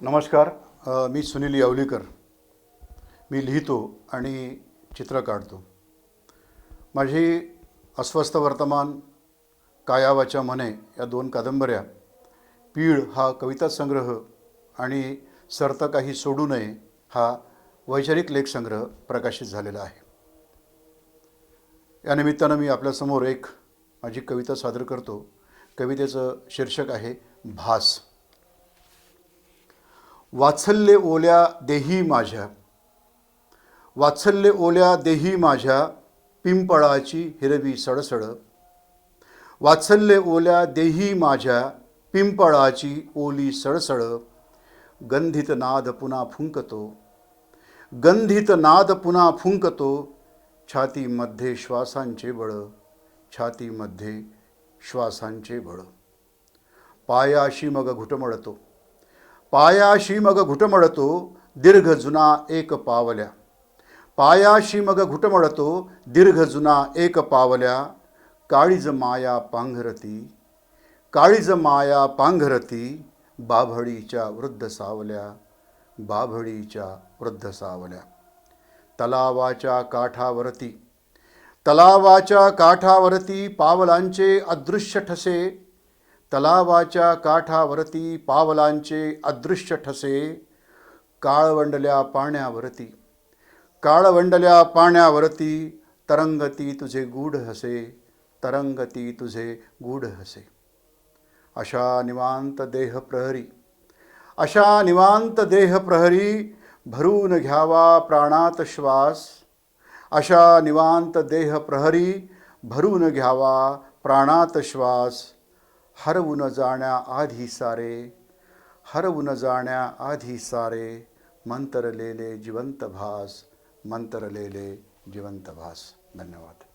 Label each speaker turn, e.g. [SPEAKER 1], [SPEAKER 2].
[SPEAKER 1] नमस्कार मी सुनील यावलीकर. मी लिहितो आणि चित्र काढतो. माझी अस्वस्थ वर्तमान कायावाच्या म्हणे या दोन कादंबऱ्या पीळ हा कविता संग्रह आणि सर्त काही सोडू नये हा वैचारिक लेखसंग्रह प्रकाशित झालेला आहे. या निमित्तानं मी आपल्यासमोर एक माझी कविता सादर करतो. कवितेचं शीर्षक आहे भास. वात्सल्य ओल्या देही माझ्या. वात्सल्य ओल्या देही माझ्या पिंपळाची हिरवी सडसड. वात्सल्य ओल्या देही माझ्या पिंपळाची ओली सळसळ गंधित नाद पुन्हा फुंकतो. गंधित नाद पुन्हा फुंकतो. छातीमध्ये श्वासांचे बळ. छातीमध्ये श्वासांचे बळ. पायाशी मग घुटमळतो. पायाशी मग घुटमळतो दीर्घ जुना एक पावल्या. पायाशी मग घुटमळतो दीर्घ जुना एक पावल्या. काळीज माया पांघरती काळीज माया पांघरती बाभळीच्या वृद्ध सावल्या बाभळीच्या वृद्ध सावल्या. तलावाच्या काठावरती तलावाच्या काठावरती पावलांचे अदृश्य ठसे तलावाच्या काठावरती पावलांचे अदृश्य ठसे काळवंडल्या पाण्यावरती. काळवंडल्या पाण्यावरती तरंगती तुझे गूढ हसे तरंगती तुझे गूढ हसे. अशा निवांत देह प्रहरी अशा निवांत देह प्रहरी भरून घ्यावा प्राणात श्वास अशा निवांत देह प्रहरी भरून घ्यावा प्राणात श्वास हरवून जाण्याआधी सारे हरवून जाण्याआधी सारे मंतरलेले जिवंत भास मंतरलेले जिवंत भास. धन्यवाद.